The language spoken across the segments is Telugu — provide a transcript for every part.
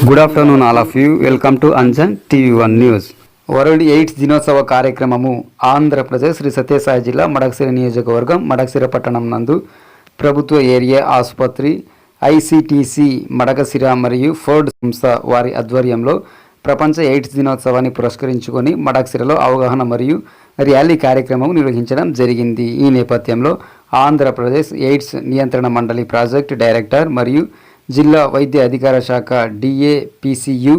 Good afternoon all of you welcome to Anjan TV one news world AIDS దినోత్సవ కార్యక్రమము ఆంధ్రప్రదేశ్ శ్రీ సత్యసాయి జిల్లా మడకసిర నియోజకవర్గం మడకసిర పట్టణం నందు ప్రభుత్వ ఏరియా ఆసుపత్రి ఐసిటిసి మడకసిర మరియు ఫోర్డ్ సంస్థ వారి ఆధ్వర్యంలో ప్రపంచ ఎయిడ్స్ దినోత్సవాన్ని పురస్కరించుకొని మడకసిరలో అవగాహన మరియు ర్యాలీ కార్యక్రమం నిర్వహించడం జరిగింది. ఈ నేపథ్యంలో ఆంధ్రప్రదేశ్ ఎయిడ్స్ నియంత్రణ మండలి ప్రాజెక్ట్ డైరెక్టర్ మరియు జిల్లా వైద్య అధికార శాఖ డిఏపిసియు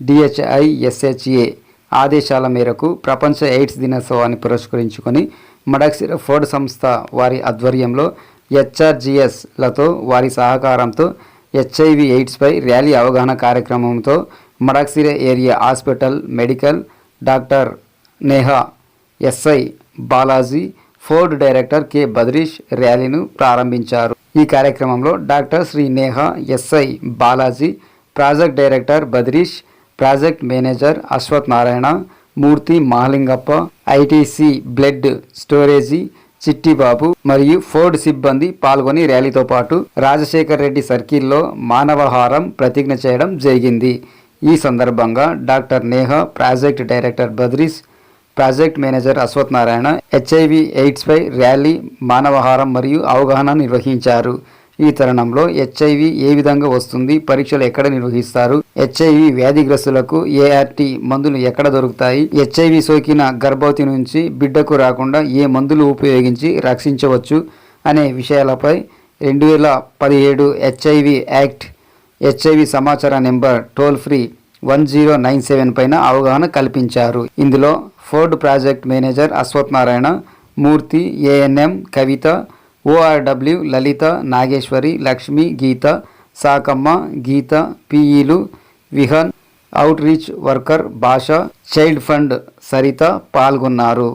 డిహెచ్ఐ ఎస్హెచ్ఏ ఆదేశాల మేరకు ప్రపంచ ఎయిడ్స్ దినోత్సవాన్ని పురస్కరించుకొని మడక్సిర ఫోర్డ్ సంస్థ వారి ఆధ్వర్యంలో హెచ్ఆర్జిఎస్లతో వారి సహకారంతో హెచ్ఐవి ఎయిడ్స్పై ర్యాలీ అవగాహన కార్యక్రమంతో Madakasira area hospital medical doctor Neha SI Balaji Ford director K Badrish ర్యాలీను ప్రారంభించారు. ఈ కార్యక్రమంలో doctor Sri Neha SI Balaji project director Badrish project manager Ashwath Narayana Murthy Mahalingappa ITC blood storage Chittibabu మరియు ఫోర్డ్ సిబ్బంది పాల్గొని ర్యాలీతో పాటు రాజశేఖర్ రెడ్డి సర్కిల్లో మానవహారం ప్రతిజ్ఞ చేయడం జరిగింది. ఈ సందర్భంగా doctor Neha project director Badrish project manager Ashwath Narayana HIV ఎయిడ్స్పై rally మానవహారం మరియు అవగాహన నిర్వహించారు. ఈ తరుణంలో హెచ్ఐవి ఏ విధంగా వస్తుంది పరీక్షలు ఎక్కడ నిర్వహిస్తారు హెచ్ఐవి వ్యాధిగ్రస్తులకు ఏఆర్టీ మందులు ఎక్కడ దొరుకుతాయి హెచ్ఐవి సోకిన గర్భవతి నుంచి బిడ్డకు రాకుండా ఏ మందులు ఉపయోగించి రక్షించవచ్చు అనే విషయాలపై రెండు వేల పదిహేడు హెచ్ఐవి యాక్ట్ హెచ్ఐవి సమాచార number toll free one zero nine seven పైన అవగాహన కల్పించారు. ఇందులో Ford project manager Ashwathnarayana Murthy ANM Kavitha ORW Lalitha Nageswari Lakshmi Geetha Sakamma Geetha పిఈలు Vihan outreach worker Bhasha child fund Saritha పాల్గొన్నారు.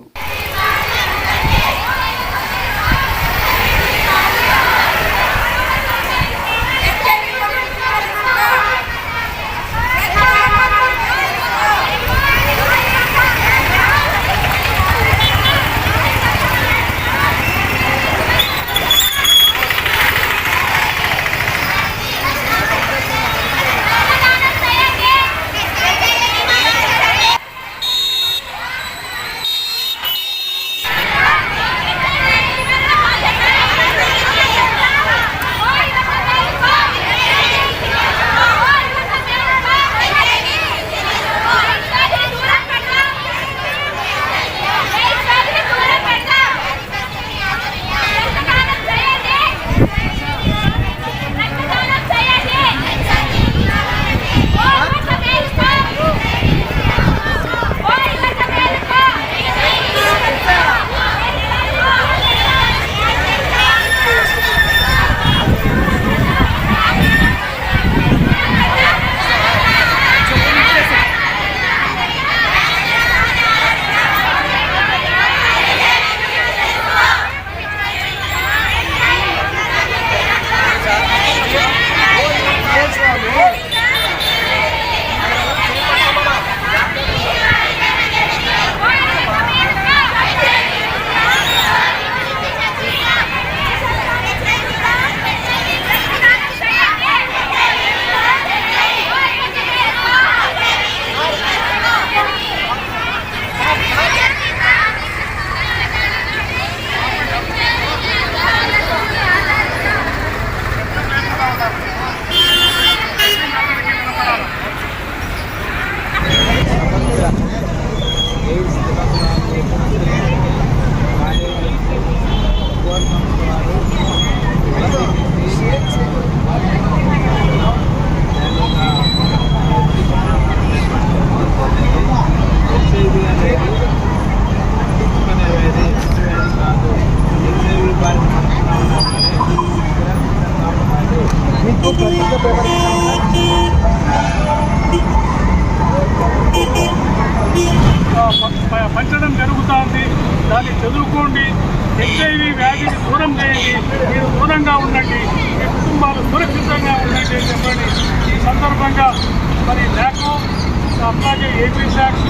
అట్లాగే ఏపీ ట్యాక్స్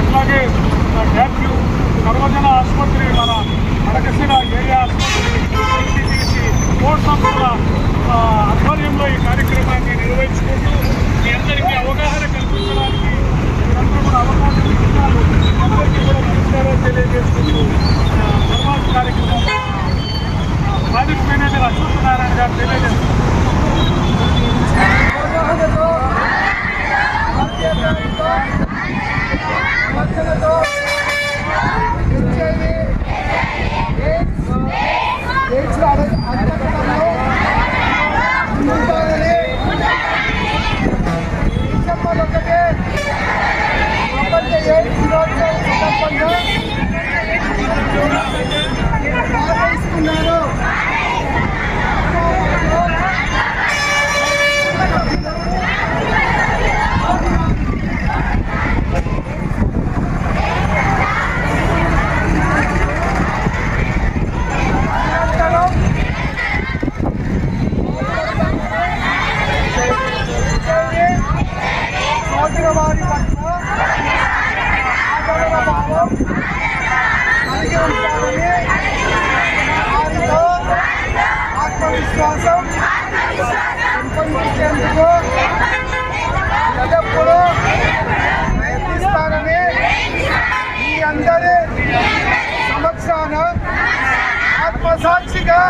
అట్లాగే డ్యాప్యూ సర్వజన ఆసుపత్రి మన మడకశిర ఏరియా ఆసుపత్రి ఐసీటీసీ కోర్ట్ సంస్థల ఆధ్వర్యంలో ఈ కార్యక్రమాన్ని నిర్వహించుకుంటూ మీ అందరికీ ఆత్మవిశ్వాసం చేస్తున్నాను. ఆత్మసాక్షిగా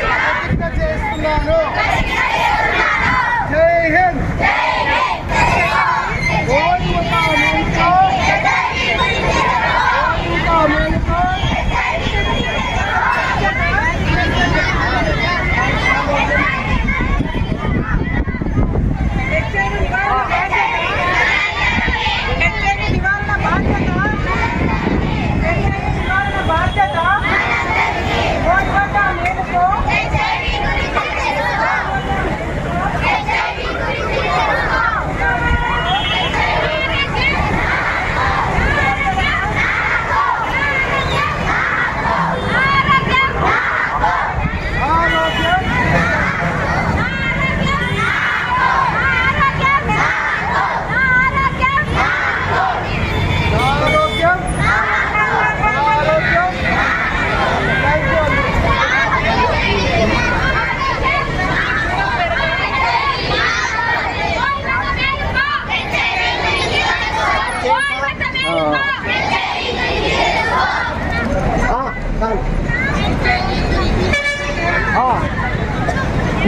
ప్రతిజ్ఞ చేస్తున్నాను. జై హింద్.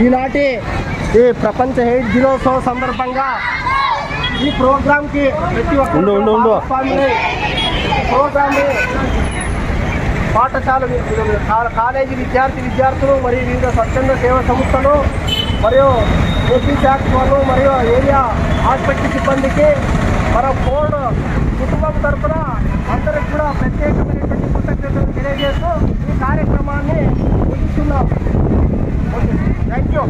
ఈనాటి ఈ ప్రపంచ ఎయిడ్స్ దినోత్సవం సందర్భంగా ఈ ప్రోగ్రామ్కి ప్రతి ఒక్కరు ప్రోగ్రామ్ని పాఠశాల కాలేజీ విద్యార్థి విద్యార్థులు మరియు వివిధ స్వచ్ఛంద సేవా సంస్థలు మరియు ఏపీ శాఖ వాళ్ళు మరియు ఏరియా హాస్పిటల్ సిబ్బందికి మన ఫోన్ కుటుంబం తరఫున అందరికి కూడా ప్రత్యేకమైనటువంటి కృతజ్ఞతలు తెలియజేస్తూ ఈ కార్యక్రమాన్ని ముగిస్తున్నాం. Thank you